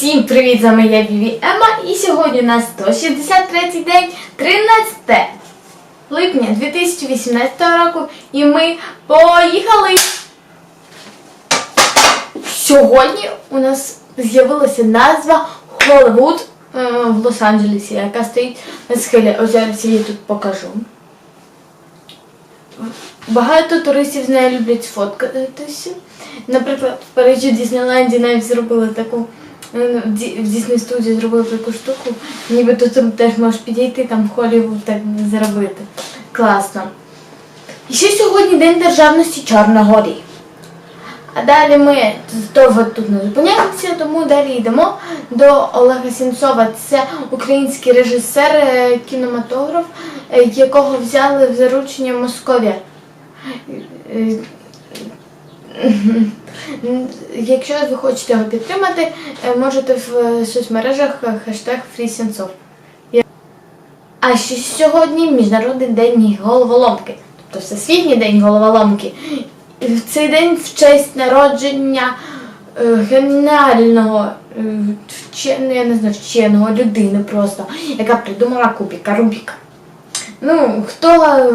Всім привіт, з вами я Віві Ема і сьогодні у нас 163 день, 13 липня 2018 року і ми поїхали. Сьогодні у нас з'явилася назва Холливуд е, в Лос-Анджелесі, яка стоїть на схилі. Ось я її тут покажу. Багато туристів з нею люблять сфоткатися. Наприклад, в Парижі в Діснейленді навіть зробили таку в Ді- Дісней студії зробили таку штуку, ніби тут теж можеш підійти там в Холлівуд так зробити. Класно. І ще сьогодні День державності Чорногорії. А далі ми довго тут не зупиняємося, тому далі йдемо до Олега Сінцова. Це український режисер, е, кінематограф, е, якого взяли в заручення Московія. Якщо ви хочете його підтримати, е, можете в е, соцмережах е, хештег FreeSenсов. А ще сьогодні Міжнародний день головоломки, тобто Всесвітній день головоломки. В цей день в честь народження геніального вченого, я не знаю, вченого людини просто, яка придумала кубіка Рубіка. Ну, хто е,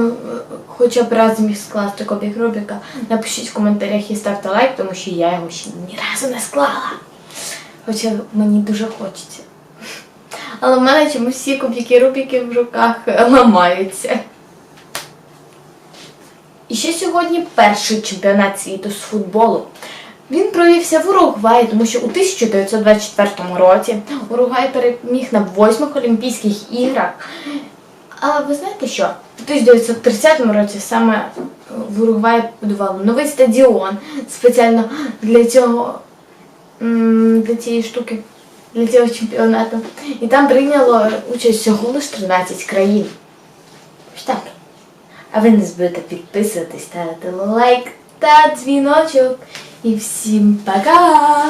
хоча б раз зміг скласти кубік Рубіка, напишіть в коментарях і ставте лайк, тому що я його ще ні разу не склала. Хоча мені дуже хочеться. Але в мене чомусь всі кубики Рубіки в руках е, ламаються. І ще сьогодні перший чемпіонат світу з футболу. Він провівся в Уругваї, тому що у 1924 році Уругвай переміг на восьмих Олімпійських іграх. А ви знаєте що? У 1930 році саме в Уругваї будували новий стадіон спеціально для цього для цієї штуки, для цього чемпіонату. І там прийняло участь всього лише 13 країн. Ось так. А ви не забудьте підписуватись, ставити лайк та дзвіночок. І всім пока!